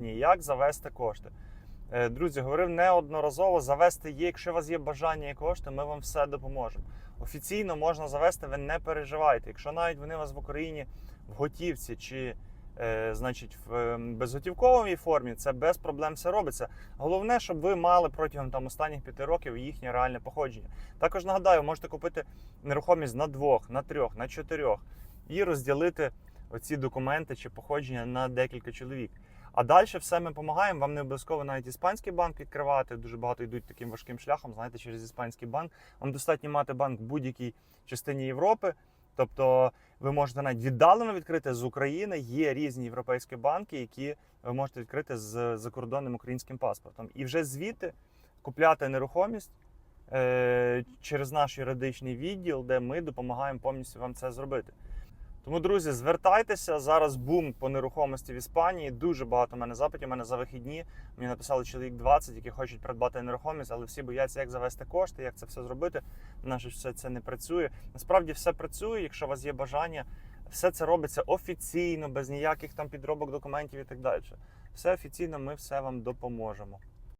Ні, Як завести кошти? Е, Друзі, говорив неодноразово, завести є, якщо у вас є бажання і кошти, ми вам все допоможемо. Офіційно можна завести, ви не переживайте. Якщо навіть вони у вас в Україні в готівці чи е, значить, в е, безготівковій формі, це без проблем все робиться. Головне, щоб ви мали протягом там, останніх п'яти років їхнє реальне походження. Також нагадаю, можете купити нерухомість на двох, на трьох, на чотирьох і розділити оці документи чи походження на декілька чоловік. А далі все ми допомагаємо. Вам не обов'язково навіть іспанський банк відкривати. Дуже багато йдуть таким важким шляхом, знаєте, через іспанський банк. Вам достатньо мати банк в будь-якій частині Європи. Тобто ви можете навіть віддалено відкрити з України. Є різні європейські банки, які ви можете відкрити з закордонним українським паспортом. І вже звідти купляти нерухомість е, через наш юридичний відділ, де ми допомагаємо повністю вам це зробити. Тому, друзі, звертайтеся. Зараз бум по нерухомості в Іспанії. Дуже багато в мене запитів. У мене за вихідні мені написали чоловік 20, які хочуть придбати нерухомість, але всі бояться, як завести кошти, як це все зробити. Наше все це не працює. Насправді все працює, якщо у вас є бажання. Все це робиться офіційно, без ніяких там підробок документів і так далі. Все офіційно, ми все вам допоможемо.